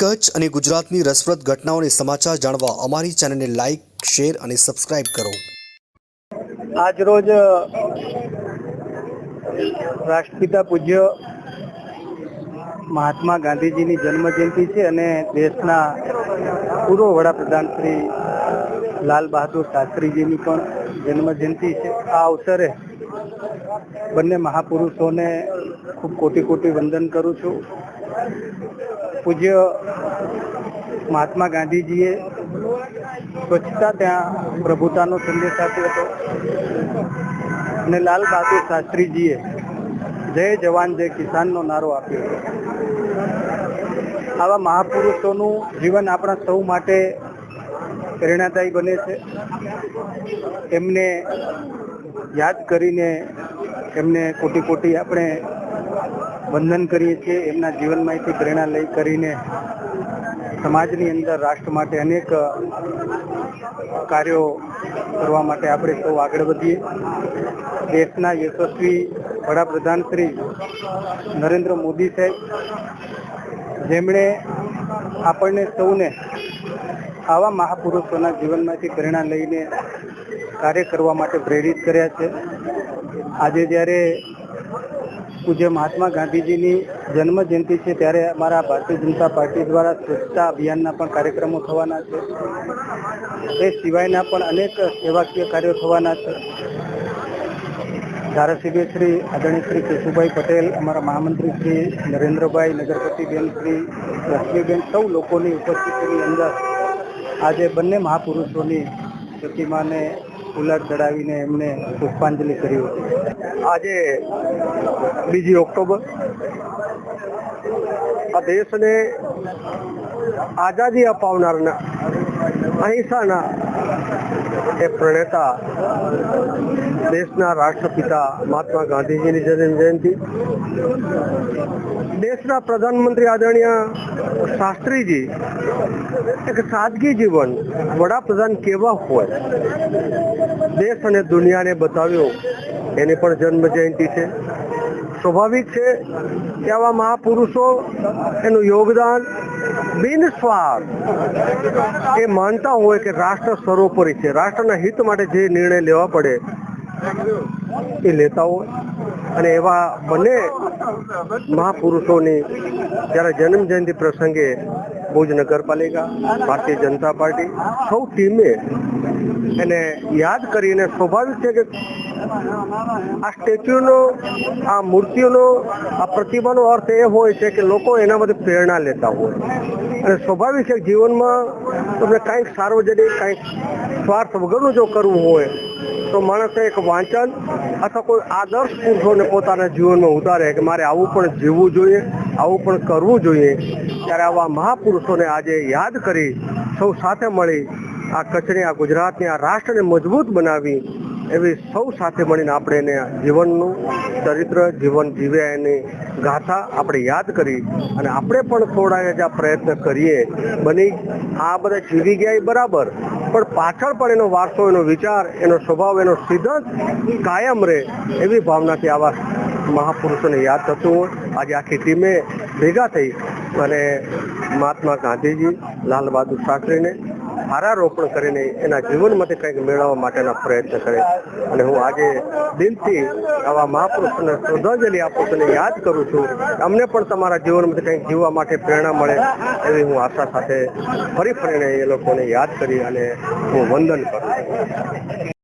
કચ્છ અને ગુજરાતની રસપ્રદ ઘટનાઓને સમાચાર જાણવા અમારી ચેનલને લાઇક શેર અને સબસ્ક્રાઇબ કરો. આજ રોજ રાષ્ટ્રપિતા પૂજ્ય મહાત્મા ગાંધીજીની જન્મ જયંતિ છે અને દેશના પૂર્વ વડાપ્રધાન શ્રી લાલ બહાદુર શાસ્ત્રીજીની પણ જન્મ જયંતિ છે. આ અવસરે બંને મહાપુરુષોને ખૂબ કોટી કોટી વંદન કરું છું. પૂજ્ય મહાત્મા ગાંધીજીએ સ્વચ્છતા ત્યાં પ્રભુતાનો સંદેશ આપ્યો હતો. અને લાલ બહાદુર શાસ્ત્રીજીએ જય જવાન, જય કિસાનનો નારો આપ્યો આવા મહાપુરુષોનું જીવન આપણા સૌ માટે પ્રેરણાદાયી બને છે. એમને યાદ કરીને એમને કોટી કોટી આપણે વંદન કરીએ છીએ. એમના જીવનમાંથી પ્રેરણા લઈ કરીને સમાજની અંદર રાષ્ટ્ર માટે અનેક કાર્યો કરવા માટે આપણે સૌ આગળ વધીએ. દેશના યશસ્વી વડાપ્રધાન શ્રી નરેન્દ્ર મોદી સાહેબ, જેમણે આપણને સૌને આવા મહાપુરુષોના જીવનમાંથી પ્રેરણા લઈને કાર્ય કરવા માટે પ્રેરિત કર્યા છે. આજે જ્યારે પૂજ્ય મહાત્મા ગાંધીજીની જન્મ જયંતિ છે, ત્યારે અમારા ભારતીય જનતા પાર્ટી દ્વારા સ્વચ્છતા અભિયાનના પણ કાર્યક્રમો થવાના છે. એ સિવાયના પણ અનેક સેવાકીય કાર્યો થવાના છે. ધારાસભ્ય શ્રી આદરણીય શ્રી કેશુભાઈ પટેલ, અમારા મહામંત્રી શ્રી નરેન્દ્રભાઈ, નગરપતિબેન શ્રી લક્ષ્મીબેન, સૌ લોકોની ઉપસ્થિતિની અંદર આજે બંને મહાપુરુષોની પ્રતિમાને ફુલાર ચડાવીને એમને પુષ્પાંજલિ કરી હતી. આજે બીજી ઓક્ટોબર આ દેશને આઝાદી અપાવનારના અહિંસાના એ પ્રણેતા દેશના રાષ્ટ્રપિતા મહાત્મા ગાંધીજીની જન્મ જયંતિ. દેશના પ્રધાનમંત્રી આદરણીય શાસ્ત્રીજી, એક સાદગી જીવન વડાપ્રધાન કેવા હોય? દેશ અને દુનિયાને બતાવ્યો. એની પણ જન્મ જયંતિ છે. સ્વાભાવિક છે કે આવા મહાપુરુષો એનું યોગદાન બિનસ્વાર્થ. એ માનતા હોય કે રાષ્ટ્ર સર્વોપરી છે. રાષ્ટ્રના હિત માટે જે નિર્ણય લેવા પડે, એ લેતા હોય. અને એવા બંને મહાપુરુષોની જ્યારે જન્મ જયંતિ પ્રસંગે ભુજ નગરપાલિકા, ભારતીય જનતા પાર્ટી, સૌ ટીમે એને યાદ કરીને સ્વાભાવિક છે કે આ સ્ટેચ્યુનો, આ મૂર્તિઓનો, આ પ્રતિમાનો અર્થ એ હોય છે કે લોકો એનામાંથી પ્રેરણા લેતા હોય. અને સ્વાભાવિક છે જીવનમાં તમને કાંઈક સાર્વજનિક, કાંઈક સ્વાર્થ વગરનું જો કરવું હોય, તો માણસે એક વાંચન અથવા કોઈ આદર્શ પુરુષોને પોતાના જીવનમાં ઉતારે કે મારે આવું પણ જીવવું જોઈએ, આવું પણ કરવું જોઈએ. ત્યારે આવા મહાપુરુષોને આજે યાદ કરી સૌ સાથે મળી આ કચ્છને, આ ગુજરાતને, આ રાષ્ટ્રને મજબૂત બનાવી એવી સૌ સાથે મળીને આપણે એને જીવનનું ચરિત્ર, જીવન જીવ્યા એની ગાથા આપણે યાદ કરી અને આપણે પણ થોડા જ આ પ્રયત્ન કરીએ. બની, આ બધા જીવી ગયા એ બરાબર, પણ પાછળ પણ એનો વારસો, એનો વિચાર, એનો સ્વભાવ, એનો સિદ્ધાંત કાયમ રહે એવી ભાવનાથી આવા મહાપુરુષોને યાદ થતું હોય. આજે આખી ટીમે ભેગા થઈ અને મહાત્મા ગાંધીજી, લાલ બહાદુર શાસ્ત્રીને હારારોપણ કરીને એના જીવનમાંથી કંઈક મેળવવા માટેના પ્રયત્ન કરે. અને હું આજે દિલથી આવા મહાપુરુષને શ્રદ્ધાંજલિ આપું છું યાદ કરું છું અમને પણ તમારા જીવનમાંથી કંઈક જીવવા માટે પ્રેરણા મળે એવી હું આશા સાથે ફરી ફરીને એ લોકોને યાદ કરી અને હું વંદન કરું